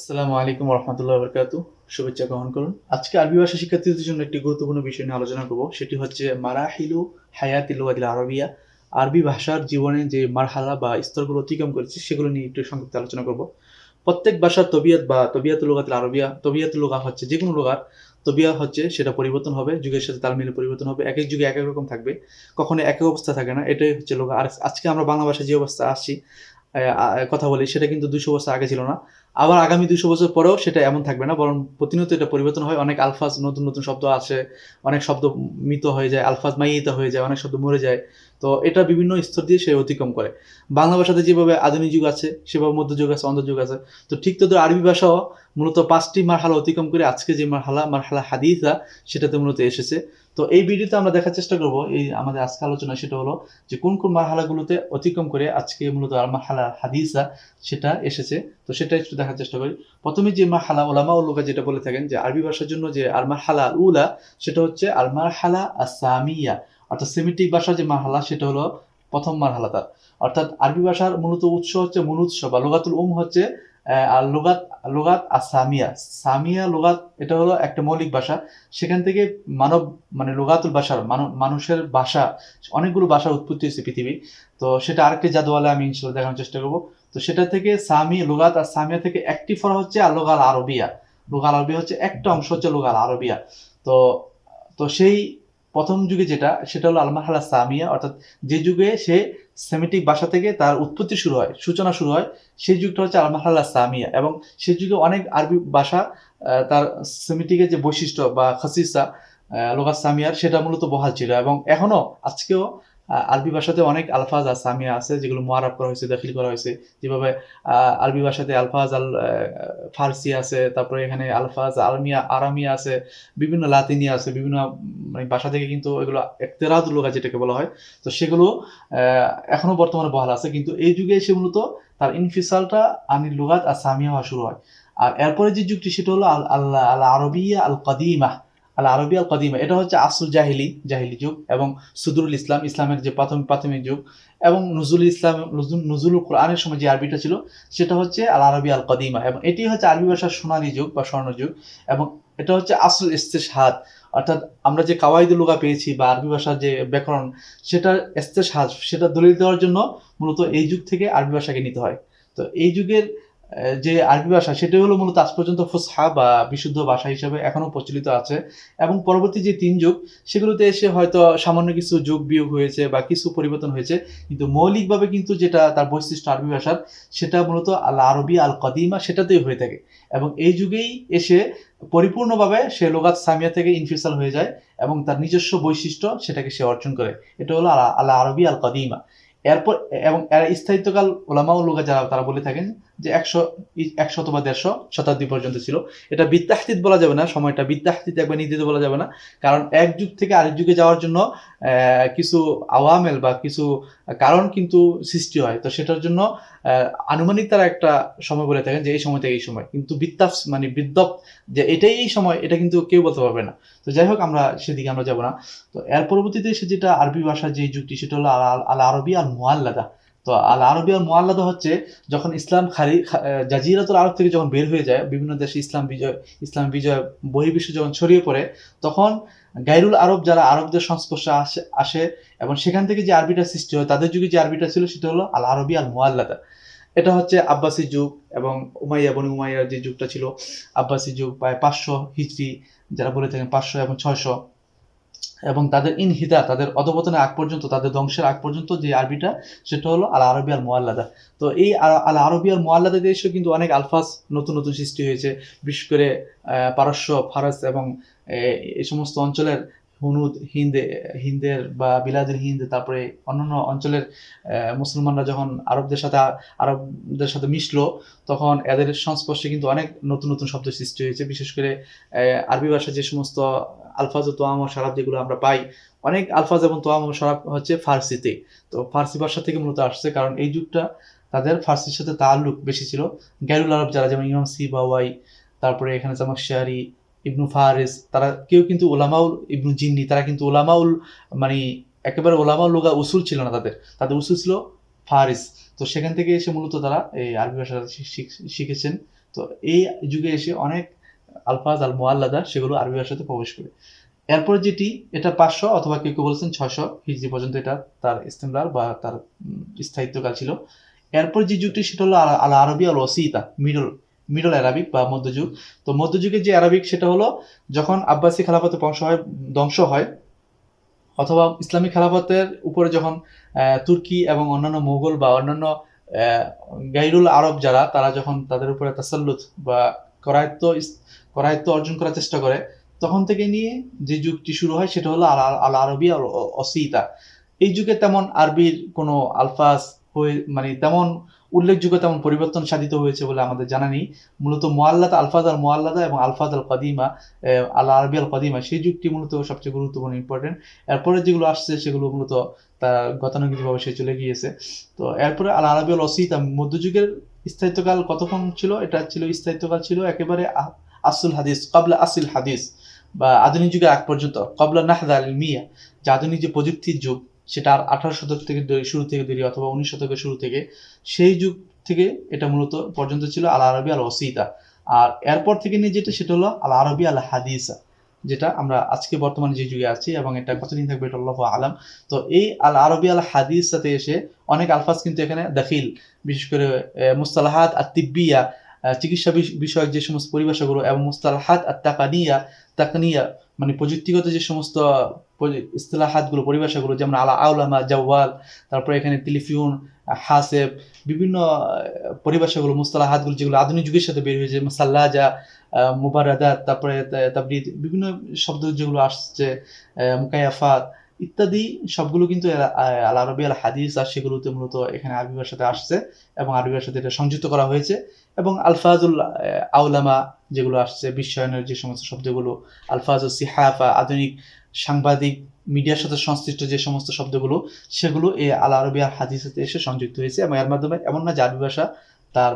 আসসালামু আলাইকুম রহমতুল্লাহ বরকাতু শুভেচ্ছা গ্রহণ করুন। আজকে আরবি ভাষা শিক্ষার্থীদের জন্য একটি গুরুত্বপূর্ণ বিষয় নিয়ে আলোচনা করব। সেটি হচ্ছে মারাহিলু হায়াতিল ওয়াদিল আরবিয়া। আরবি ভাষার জীবনে যে মারহালা বা স্তরগুলো অতিক্রম করেছে, সেগুলো নিয়ে একটু সংক্ষিপ্ত আলোচনা করব। প্রত্যেক ভাষার তবিয়াত বা তবিয়াতুল লোগাতিল আরবিয়া, তবিয়াতুল লোগা হচ্ছে যে কোনো লোগার, তবিয়া হচ্ছে সেটা পরিবর্তন হবে, যুগের সাথে তাল মিলে পরিবর্তন হবে, এক এক যুগে এক এক রকম থাকবে, কখনো এক অবস্থা থাকে না, এটাই হচ্ছে লোগা। আর আজকে আমরা বাংলা ভাষায় যে অবস্থা আসছি কথা বলি, সেটা কিন্তু দুশো বছর আগে ছিল না। আবার আগামী দুশো বছর পরেও সেটা এমন থাকবে না, বরং প্রতিনিয়ত এটা পরিবর্তন হয়, অনেক আলফাজ নতুন নতুন শব্দ আসে, অনেক শব্দ মৃত হয়ে যায়, আলফাজ মাইয়িত হয়ে যায়, অনেক শব্দ মরে যায়, তো এটা বিভিন্ন স্তর দিয়ে সে অতিক্রম করে। বাংলা ভাষাতে যেভাবে আধুনিক যুগ আছে, সেভাবে মধ্যযুগ আছে অন্তর্যুগ আছে, তো ঠিক তোদের আরবি ভাষাও মূলত পাঁচটি মারহালা অতিক্রম করে আজকে যে মারহালা মারহালা হাদিসা, সেটাতে মূলত এসেছে। তো এই ভিডিওতে আমরা দেখার চেষ্টা করব, এই আমাদের আজকে আলোচনা সেটা হলো যে কোন কোন মারহালাগুলোতে অতিক্রম করে আজকে মূলত আর মারহালা হাদিসা সেটা এসেছে, তো সেটা একটু দেখার চেষ্টা করি। প্রথমে যে মা হালা ওলামা উল্লুকা যেটা বলে থাকেন যে আরবি ভাষার জন্য যে আর মারহালা উলা, সেটা হচ্ছে আর মারহালা আসামিয়া। অর্থাৎ সেমিটিক ভাষা যে মারহালা, সেটা হলো প্রথম মারহালা তার। অর্থাৎ আরবি ভাষার মূলত উৎস হচ্ছে মূল উৎস বা লোগাতুল উম হচ্ছে আর লোগাত লোগাত আর সামিয়া। সামিয়া, লোগাত, এটা হলো একটা মৌলিক ভাষা। সেখান থেকে মানব মানে লোগাতুল ভাষার মানুষের ভাষা, অনেকগুলো ভাষার উৎপত্তি হয়েছে পৃথিবী তো সেটা আরেকটি জাদুয়ালে আমি ইনশাল্লাহ দেখানোর চেষ্টা করব। তো সেটা থেকে সামি, লোগাত আর সামিয়া থেকে একটি ফরা হচ্ছে আর লোগাল আরবিয়া। লোগাল আরবিয়া হচ্ছে একটা অংশ হচ্ছে লোগাল আরবিয়া। তো তো সেই প্রথম যুগে যেটা, সেটা হলো আলমাহালা সামিয়া। অর্থাৎ যে যুগে সে সেমিটিক ভাষা থেকে তার উৎপত্তি শুরু হয়, সূচনা শুরু হয়। সেই যুগটা হচ্ছে আলমাহালা সামিয়া এবং সেই যুগে অনেক আরবি ভাষা তার সেমিটিকের যে বৈশিষ্ট্য বা খাসিসা লোকাস সামিয়ার, সেটা মূলত বহাল ছিল এবং এখনও আজকেও আরবি ভাষাতে অনেক আলফাজ আর সামিয়া আছে যেগুলো মোয়ারাব করা হয়েছে দাখিল করা হয়েছে। যেভাবে আরবি ভাষাতে আলফাজ আল ফার্সি আছে তারপরে এখানে আলফাজ আলমিয়া আরামিয়া আছে বিভিন্ন লাতিনিয়া আছে বিভিন্ন মানে ভাষা থেকে কিন্তু এগুলো একতেরাদ লোকা যেটাকে বলা হয়। তো সেগুলো আহ, এখনও বর্তমানে বহাল আছে কিন্তু এই যুগে এসে মূলত তার ইনফিসালটা আনিল লুগাত আর সামিয়া হওয়া শুরু হয়। আর এরপরে যে যুগটি সেটা হলো আল আল্লাহ আল আরবিয়া আল কদিমা আল আরবিয়া আল কদিমা, এটা হচ্ছে আসুল জাহিলি জাহিলি যুগ এবং সুদুরুল ইসলাম, ইসলামের যে প্রাথমিক প্রাথমিক যুগ এবং নজরুল ইসলাম, নজরুল- কোরআনের সময় যে আরবিটা ছিল, সেটা হচ্ছে আল আরবি আল কদিমা এবং এটি হচ্ছে আরবি ভাষার সোনালী যুগ বা স্বর্ণ যুগ এবং এটা হচ্ছে আসল ইস্তেশহাদ। অর্থাৎ আমরা যে কাওয়াইদুল লুগা পেয়েছি বা আরবি ভাষার যে ব্যাকরণ সেটা ইস্তেশহাদ, সেটা দলিল দেওয়ার জন্য মূলত এই যুগ থেকে আরবি ভাষাকে নিতে হয়। তো এই যুগের যে আরবি ভাষা, সেটা হলো মূলত আজ পর্যন্ত ফুসহা বা বিশুদ্ধ ভাষা হিসেবে এখনও প্রচলিত আছে। এবং পরবর্তী যে তিন যুগ, সেগুলোতে এসে হয়তো সামান্য কিছু যোগ বিয়োগ হয়েছে বা কিছু পরিবর্তন হয়েছে। কিন্তু মৌলিকভাবে কিন্তু যেটা তার বৈশিষ্ট্য আরবি ভাষার, সেটা মূলত আল আরবি, আল কদিমা সেটাতেই হয়ে থাকে। এবং এই যুগেই এসে পরিপূর্ণভাবে সে লোগাত সামিয়া থেকে ইনফিসাল হয়ে যায় এবং তার নিজস্ব বৈশিষ্ট্য সেটাকে সে অর্জন করে। এটা হলো আল আরবি, আল কদিমা। এরপর, এবং এর স্থায়িত্বকাল ওলামা ও লোকা যারা, তারা বলে থাকেন যে একশো, একশত বা দেড়শো শতাব্দী পর্যন্ত ছিল। এটা বিদ্যাস্তিত বলা যাবে না, সময়টা বিদ্যাস্তিত একবার নির্দিত বলা যাবে না। কারণ এক যুগ থেকে আরেক যুগে যাওয়ার জন্য কিছু আওয়ামেল বা কিছু কারণ কিন্তু সৃষ্টি হয়। তো সেটার জন্য আনুমানিক তারা একটা সময় বলে থাকেন যে এই সময় থেকে এই সময়। কিন্তু বিদ্যাফ মানে বিদ্যপ যে এটাই এই সময় এটা কিন্তু কেউ বলতে পারবে না। তো যাই হোক আমরা সেদিকে আমরা যাব না। তো এর পরবর্তীতে সে যেটা আরবি ভাষার যে যুক্তি সেটা হলো আল আরবি আল মুআল্লাদা। তো আল আরবি আল মুআল্লাদা হচ্ছে যখন ইসলাম খালি খা- আহ, জাজিরাতুল আরব থেকে যখন বের হয়ে যায় বিভিন্ন দেশে ইসলাম বিজয় ইসলাম বিজয় বহির্বিশ্ব যখন ছড়িয়ে পড়ে তখন গাইরুল আরব যারা আরবদের সংস্পর্শে আসে আসে এবং সেখান থেকে যে আরবিটা সৃষ্টি হয়, তাদের যুগে যে আরবিটা ছিল সেটা হলো আল আরবি আল মুআল্লাদা। এটা হচ্ছে আব্বাসী যুগ এবং উমাইয়া, বনি উমাইয়ার যে যুগটা ছিল, আব্বাসী যুগ প্রায় পাঁচশো হিজড়ি যারা বলে থাকেন পাঁচশো এবং ছয়শো। এবং তাদের ইনহিদা, তাদের অধপতনের আগ পর্যন্ত, তাদের ধ্বংসের আগ পর্যন্ত যে আরবিটা, সেটা হলো আল আরবি আল মোয়াল্লাদা তো এই আল- আরবি আল মোয়াল্লাদা দেশে কিন্তু অনেক আলফাজ নতুন নতুন সৃষ্টি হয়েছে, বিশেষ করে পারস্য, ফারস এবং এই সমস্ত অঞ্চলের হুনুদ, হিন্দে, হিন্দের বা বিলাদের হিন্দ, তারপরে অন্যান্য অঞ্চলের মুসলমানরা যখন আরবদের সাথে আরবদের সাথে মিশলো, তখন এদের সংস্পর্শে কিন্তু অনেক নতুন নতুন শব্দ সৃষ্টি হয়েছে। বিশেষ করে আরবি ভাষার যে সমস্ত আলফাজ ও তোয়াম ও সারাব যেগুলো আমরা পাই, অনেক আলফাজ এবং তোয়াম ও সারাব হচ্ছে ফার্সিতে। তো ফার্সি ভাষা থেকে মূলত আসছে, কারণ এই যুগটা তাদের ফার্সির সাথে তাল্লুক বেশি ছিল। গ্যারুল আরব যারা, যেমন ইমাম সি বাওয়াই, তারপরে এখানে জামাকশারি ইবনু ফারেস, তারা কেউ কিন্তু ওলামাউল ইবনু জিন্নি, তারা কিন্তু ওলামাউল মানে একেবারে ওলামাউল লোগা উসুল ছিল না তাদের। তাদের উসুল ছিল ফারিস। তো সেখান থেকে এসে মূলত তারা এই আরবি ভাষা শিখ- শিখেছেন। তো এই যুগে এসে অনেক আলফাজ আল মোয়াল্লাদা সেগুলো আরবি ভাষাতে প্রবেশ করে। এরপর যেটি, এটা পাঁচশো অথবা কেউ কেউ বলেছেন ছশো হিজরি পর্যন্ত এটা তার ইস্তেমলার বা তার স্থায়িত্বকাল ছিল। এরপর যে যুগটি, সেটা হলো আল আরবি আল ওসিতা মিডল। মিডল অ্যারাবিক বা মধ্যযুগ। তো মধ্যযুগের যে অ্যারাবিক সেটা হলো যখন আব্বাসী খেলাফতে ধ্বংস হয় ধ্বংস হয়, অথবা ইসলামী খেলাফতের উপরে যখন তুর্কি এবং অন্যান্য মোগল বা অন্যান্য গাইরুল আরব যারা, তারা যখন তাদের উপরে তাসাল্লুত বা করায়ত্ত করায়ত্ত অর্জন করার চেষ্টা করে, তখন থেকে নিয়ে যে যুগটি শুরু হয় সেটা হলো আল আল আরবি আর অসিতা। এই যুগে তেমন আরবির কোনো আলফাজ হয়ে মানে তেমন উল্লেখযোগ্য তেমন পরিবর্তন সাধিত হয়েছে বলে আমাদের জানা নেই। মূলত মোয়াল্লাদা আলফাজ আল মোয়াল্লাদা এবং আলফাজ আল কদিমা আল আরবি আল কদিমা সেই যুগটি মূলত সবচেয়ে গুরুত্বপূর্ণ ইম্পর্টেন্ট এরপরে যেগুলো আসছে সেগুলো মূলত তার গতানুগতিকভাবে সে চলে গিয়েছে। তো এরপরে আল আরবি আল অসিতা মধ্যযুগের স্থায়িত্বকাল কতক্ষণ ছিল? এটা ছিল স্থায়িত্বকাল ছিল একেবারে আসুল হাদিস কবলা আসিল হাদিস, বা আধুনিক যুগের আগ পর্যন্ত কবলা নাহদা আল মিয়া যে আধুনিক যে প্রযুক্তির যুগ। সেটা আর আঠারো শতক থেকে শুরু থেকে তৈরি অথবা উনিশ শতকের শুরু থেকে, সেই যুগ থেকে এটা মূলত পর্যন্ত ছিল আল আরবি আল ওসিতা আর এরপর থেকে নিয়ে যেটা, সেটা হলো আল আরবি আল হাদিসা, যেটা আমরা আজকে বর্তমানে যে যুগে আছি এবং এটা কতদিন থাকবে এটা আল্লাহ আলাম। তো এই আল আরবি আল হাদিস সাথে এসে অনেক আলফাজ কিন্তু এখানে দাখিল। বিশেষ করে মুস্তালাহাত আর তিব্বিয়া চিকিৎসা বিষয়ক যে সমস্ত পরিভাষাগুলো এবং মুস্তালাহাত আর তাকানিয়া তাকানিয়া মানে প্রযুক্তিগত যে সমস্ত ইস্তেলাহাতগুলো, পরিভাষাগুলো, যেমন আলা আউলামা, জাওয়াল, তারপরে এখানে টেলিফিউন, হাসেব, বিভিন্ন পরিভাষাগুলো, মুস্তালাহাতগুলো যেগুলো আধুনিক যুগের সাথে বের হয়েছে সাল্লাজা মুবারাদাত তারপরে তাবরিদ, বিভিন্ন শব্দ যেগুলো আসছে মুকায়াফাত ইত্যাদি সবগুলো কিন্তু আল আরবি, আল হাদিস, আর সেগুলোতে মূলত এখানে আরবি ভাষাতে আসছে এবং আরবি ভাষাতে এটা সংযুক্ত করা হয়েছে এবং আলফাজুল আউলামা যেগুলো আসছে বিশ্বায়নের যে সমস্ত শব্দগুলো, আলফাজুল সিহাফা, আধুনিক সাংবাদিক, মিডিয়ার সাথে সংশ্লিষ্ট যে সমস্ত শব্দগুলো, সেগুলো এই আল আরবি আর হাদিসেতে এসে সংযুক্ত হয়েছে এবং এর মাধ্যমে এমন না যে আরবি ভাষা তার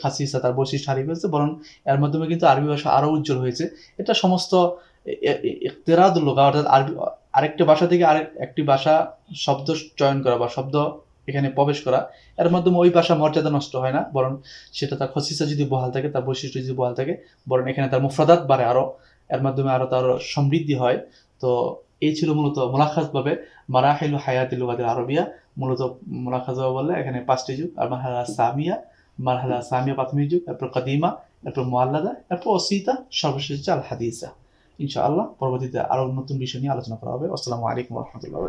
খাসিসা তার বৈশিষ্ট্য হারিয়ে ফেলছে, বরং এর মাধ্যমে কিন্তু আরবি ভাষা আরও উজ্জ্বল হয়েছে। এটা সমস্ত লোকা, অর্থাৎ আরবি, আরেকটি ভাষা থেকে আরেক, একটি ভাষা শব্দ চয়ন করা বা শব্দ এখানে প্রবেশ করা, এর মাধ্যমে ওই ভাষা মর্যাদা নষ্ট হয় না, বরং সেটা তার খসিসা যদি বহাল থাকে, তার বৈশিষ্ট্য যদি বহাল থাকে, বরং এখানে তার মুফরাদাত বাড়ে আরও, এর মাধ্যমে আরও তার সমৃদ্ধি হয়। তো এই ছিল মূলত মোলাখাস ভাবে মারাহিল হায়াতিল লুগাতিল আরবিয়া। মূলত মুলাখাজ বললে এখানে পাঁচটি যুগ, আর মারহালা সামিয়া মারহালা সামিয়া প্রাথমিক যুগ, এরপর কাদিমা, এরপর মোয়াল্লাদা এরপর অসিতা, সর্বশেষ আল হাদিসা ইনশাআল্লাহ পরবর্তীতে আরও নতুন বিষয় নিয়ে আলোচনা করা হবে। আসসালামু আলাইকুম রহমতুল্লাহ